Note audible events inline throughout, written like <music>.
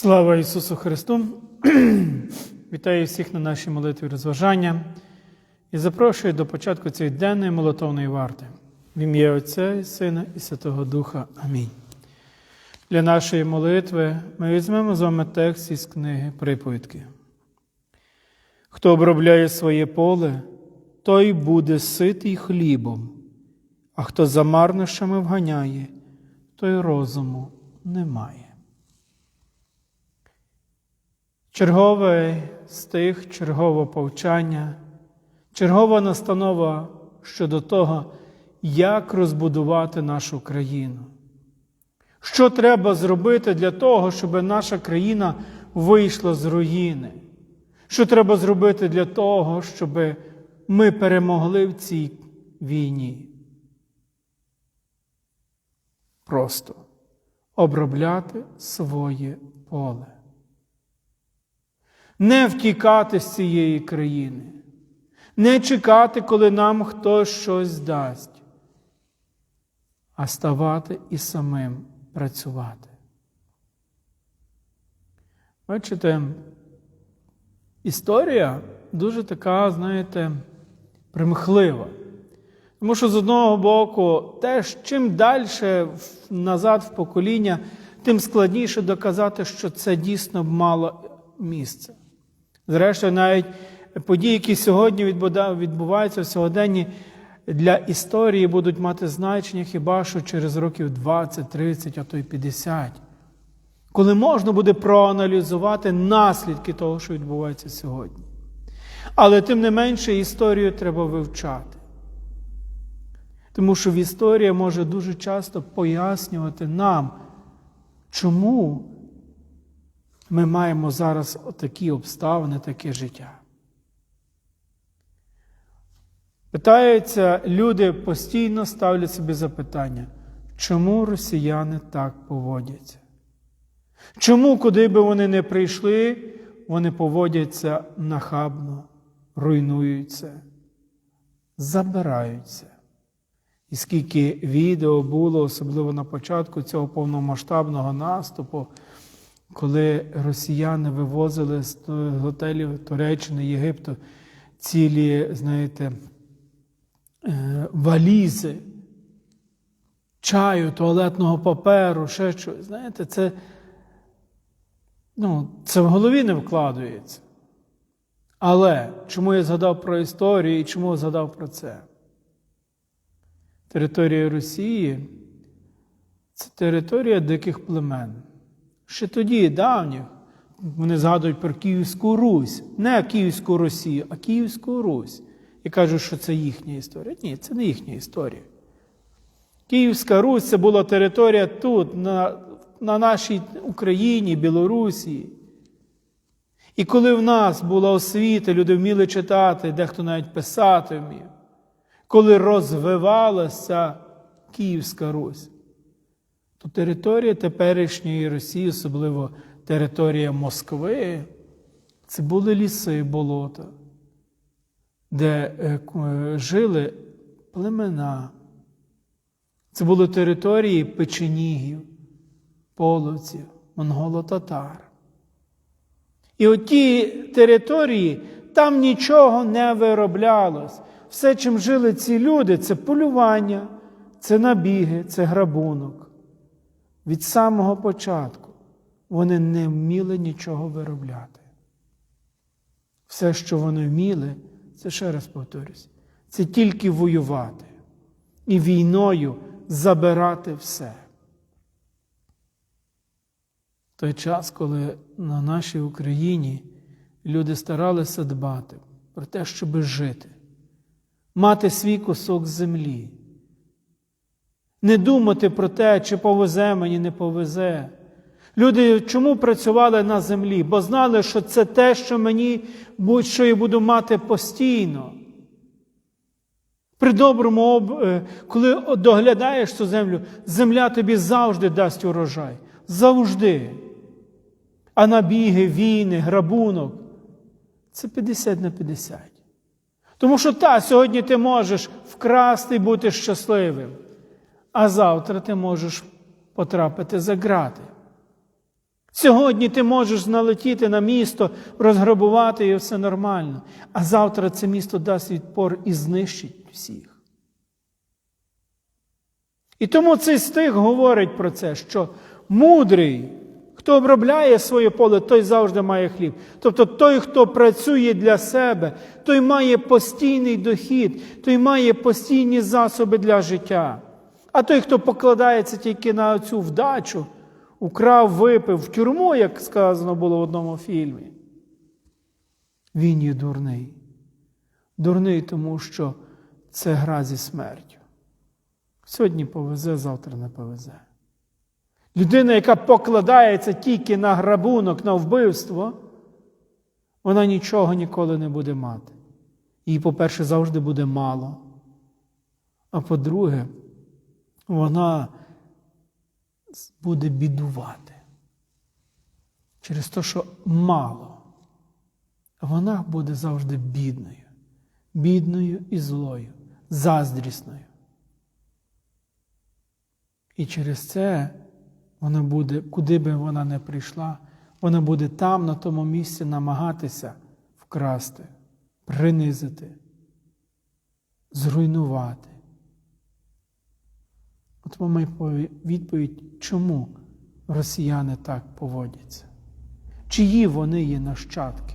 Слава Ісусу Христу! <clears throat> Вітаю всіх на нашій молитві розважання і запрошую до початку цієї денної молитовної варти. В ім'я Отця і Сина і Святого Духа. Амінь. Для нашої молитви ми візьмемо з вами текст із книги Приповідки. Хто обробляє своє поле, той буде ситий хлібом, а хто за марнощами вганяє, той розуму не має. Черговий стих, чергове повчання, чергова настанова щодо того, як розбудувати нашу країну. Що треба зробити для того, щоб наша країна вийшла з руїни? Що треба зробити для того, щоб ми перемогли в цій війні? Просто обробляти своє поле не втікати з цієї країни, не чекати, коли нам хтось щось дасть, а ставати і самим працювати. Бачите, історія дуже така, знаєте, примхлива. Тому що з одного боку, теж чим далі назад в покоління, тим складніше доказати, що це дійсно мало місце. Зрештою, навіть події, які сьогодні відбуваються в сьогоденні, для історії будуть мати значення хіба що через років 20, 30, а то й 50. Коли можна буде проаналізувати наслідки того, що відбувається сьогодні. Але тим не менше історію треба вивчати. Тому що в історія може дуже часто пояснювати нам, чому ми маємо зараз такі обставини, таке життя. Питаються, люди постійно ставлять собі запитання, чому росіяни так поводяться? Чому, куди би вони не прийшли, вони поводяться нахабно, руйнуються, забираються? І скільки відео було, особливо на початку цього повномасштабного наступу, коли росіяни вивозили з готелів Туреччини, Єгипту цілі, знаєте, е, валізи, чаю, туалетного паперу, ще щось. Знаєте, це, ну, це в голові не вкладується. Але чому я згадав про історію і чому згадав про це? Територія Росії це територія диких племен. Ще тоді, давніх, вони згадують про Київську Русь, не Київську Росію, а Київську Русь. І кажуть, що це їхня історія. Ні, це не їхня історія. Київська Русь це була територія тут, на, на нашій Україні, Білорусі. І коли в нас була освіта, люди вміли читати, дехто навіть писати вмів, коли розвивалася Київська Русь, то територія теперішньої Росії, особливо територія Москви, це були ліси, болота, де е, е, жили племена. Це були території печенігів, половців, монголо-татар. І оті території там нічого не вироблялось. Все, чим жили ці люди, це полювання, це набіги, це грабунок. Від самого початку вони не вміли нічого виробляти. Все, що вони вміли, це ще раз повторюсь, це тільки воювати і війною забирати все. Той час, коли на нашій Україні люди старалися дбати про те, щоб жити, мати свій кусок землі не думати про те, чи повезе мені, не повезе. Люди чому працювали на землі? Бо знали, що це те, що мені будь-що я буду мати постійно. При доброму, е, коли доглядаєш цю землю, земля тобі завжди дасть урожай. Завжди. А набіги, війни, грабунок це 50 на 50. Тому що та, сьогодні ти можеш вкрасти і бути щасливим а завтра ти можеш потрапити за грати. Сьогодні ти можеш налетіти на місто, розграбувати і все нормально. А завтра це місто дасть відпор і знищить всіх. І тому цей стих говорить про це, що мудрий, хто обробляє своє поле, той завжди має хліб. Тобто той, хто працює для себе, той має постійний дохід, той має постійні засоби для життя. А той, хто покладається тільки на цю вдачу, украв, випив в тюрму, як сказано було в одному фільмі, він є дурний. Дурний, тому що це гра зі смертю. Сьогодні повезе, завтра не повезе. Людина, яка покладається тільки на грабунок, на вбивство, вона нічого ніколи не буде мати. Їй, по-перше, завжди буде мало. А по-друге, вона буде бідувати. Через те, що мало. Вона буде завжди бідною, бідною і злою, заздрісною. І через це вона буде, куди би вона не прийшла, вона буде там, на тому місці, намагатися вкрасти, принизити, зруйнувати. От вам моя відповідь, чому росіяни так поводяться? Чиї вони є нащадки?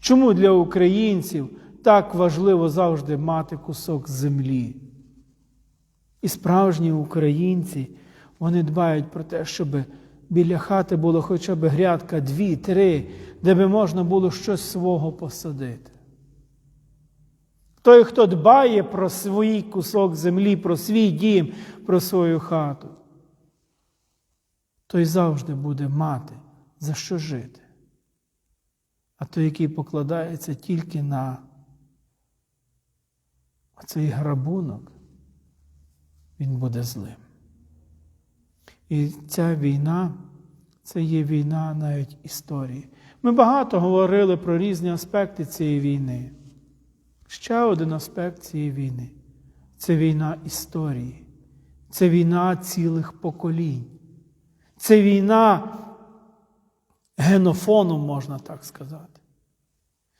Чому для українців так важливо завжди мати кусок землі? І справжні українці вони дбають про те, щоб біля хати було хоча б грядка, дві, три, де би можна було щось свого посадити. Той, хто дбає про свій кусок землі, про свій дім, про свою хату, той завжди буде мати за що жити. А той, який покладається тільки на цей грабунок, він буде злим. І ця війна це є війна навіть історії. Ми багато говорили про різні аспекти цієї війни. Ще один аспект цієї війни це війна історії, це війна цілих поколінь, це війна генофону, можна так сказати.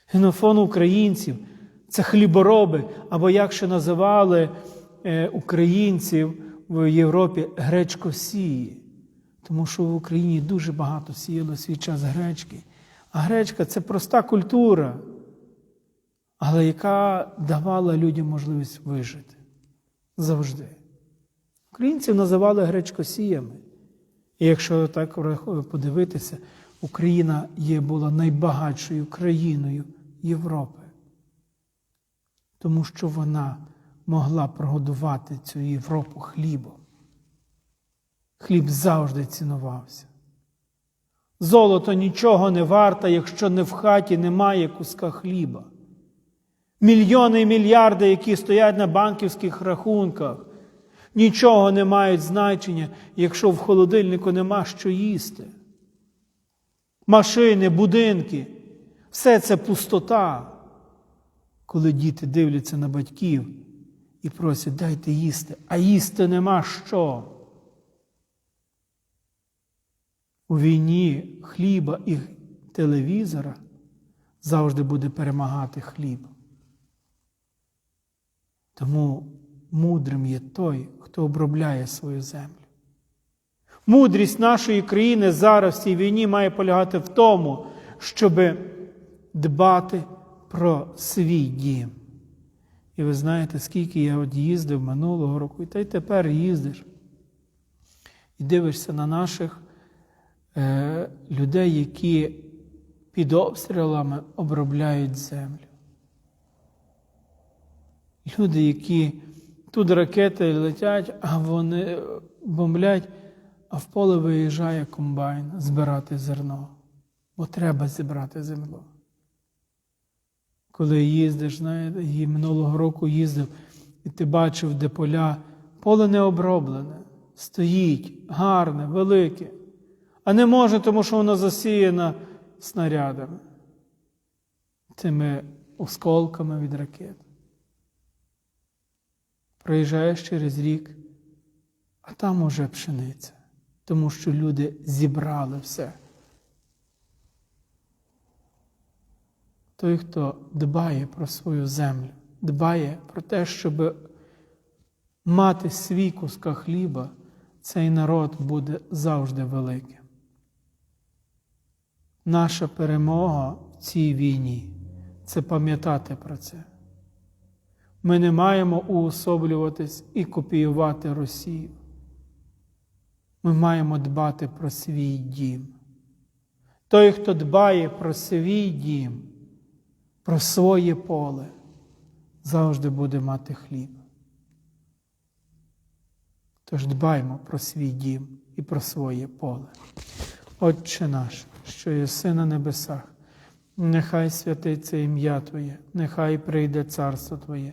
Генофон українців це хлібороби, або як ще називали е, українців в Європі гречкосії. Тому що в Україні дуже багато сіяло свій час гречки. А гречка це проста культура але яка давала людям можливість вижити завжди. Українців називали гречкосіями. І якщо так подивитися, Україна є була найбагатшою країною Європи, тому що вона могла прогодувати цю Європу хлібом. Хліб завжди цінувався. Золото нічого не варте, якщо не в хаті немає куска хліба мільйони і мільярди, які стоять на банківських рахунках, нічого не мають значення, якщо в холодильнику нема що їсти. Машини, будинки, все це пустота, коли діти дивляться на батьків і просять, дайте їсти, а їсти нема що. У війні хліба і телевізора завжди буде перемагати хліб. Тому мудрим є той, хто обробляє свою землю. Мудрість нашої країни зараз в цій війні має полягати в тому, щоб дбати про свій дім. І ви знаєте, скільки я от їздив минулого року, і та й тепер їздиш. І дивишся на наших е, людей, які під обстрілами обробляють землю. Люди, які тут ракети летять, а вони бомблять, а в поле виїжджає комбайн збирати зерно. Бо треба зібрати землю. Коли їздиш, знаєте, і минулого року їздив, і ти бачив, де поля, поле не оброблене, стоїть, гарне, велике, а не може, тому що воно засіяно снарядами, тими осколками від ракет. Проїжджаєш через рік, а там уже пшениця. тому що люди зібрали все. Той, хто дбає про свою землю, дбає про те, щоб мати свій куска хліба, цей народ буде завжди великим. Наша перемога в цій війні це пам'ятати про це. Ми не маємо уособлюватись і копіювати Росію. Ми маємо дбати про свій дім. Той, хто дбає про свій дім, про своє поле, завжди буде мати хліб. Тож дбаймо про свій дім і про своє поле. Отче наш, що єси на небесах, нехай святиться ім'я Твоє, нехай прийде царство Твоє,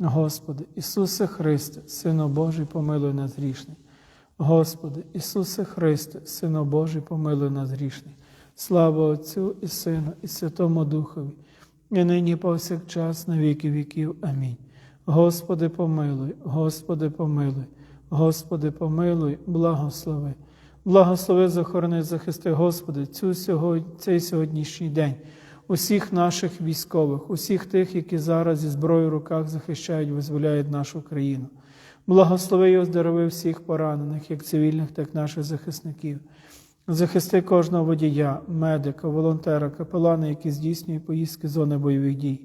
Господи, Ісусе Христе, Сину Божий, помилуй нас грішних. Господи, Ісусе Христе, Сину Божий, помилуй нас грішних. Слава Отцю і Сину, і Святому Духові, і нині повсякчас, на віки віків. Амінь. Господи, помилуй, Господи, помилуй, Господи, помилуй, благослови. Благослови, захорони, захисти, Господи, цю сьогодні, цей сьогоднішній день, усіх наших військових, усіх тих, які зараз зі зброєю в руках захищають, визволяють нашу країну. Благослови і оздорови всіх поранених, як цивільних, так і наших захисників. Захисти кожного водія, медика, волонтера, капелана, які здійснюють поїздки з зони бойових дій,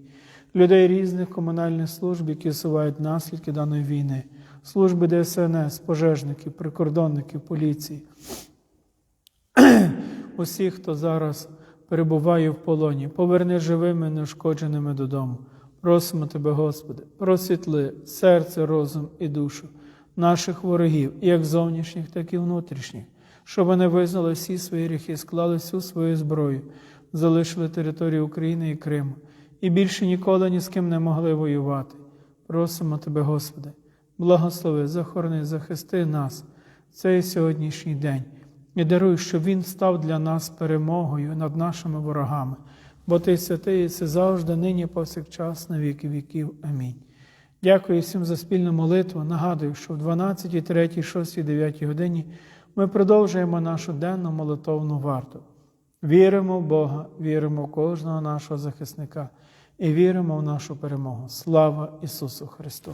людей різних комунальних служб, які усувають наслідки даної війни, служби ДСНС, пожежників, прикордонників, поліції, <clears throat> усіх, хто зараз перебуває в полоні, поверни живими, неушкодженими додому. Просимо Тебе, Господи, просвітли серце, розум і душу наших ворогів, як зовнішніх, так і внутрішніх, щоб вони визнали всі свої гріхи, склали всю свою зброю, залишили територію України і Криму і більше ніколи ні з ким не могли воювати. Просимо Тебе, Господи, благослови, захорони, захисти нас цей сьогоднішній день і даруй, щоб Він став для нас перемогою над нашими ворогами, бо Ти святий, і це завжди, нині, повсякчас, на віки віків. Амінь. Дякую всім за спільну молитву. Нагадую, що в 12, 3, 6, 9 годині ми продовжуємо нашу денну молитовну варту. Віримо в Бога, віримо в кожного нашого захисника і віримо в нашу перемогу. Слава Ісусу Христу!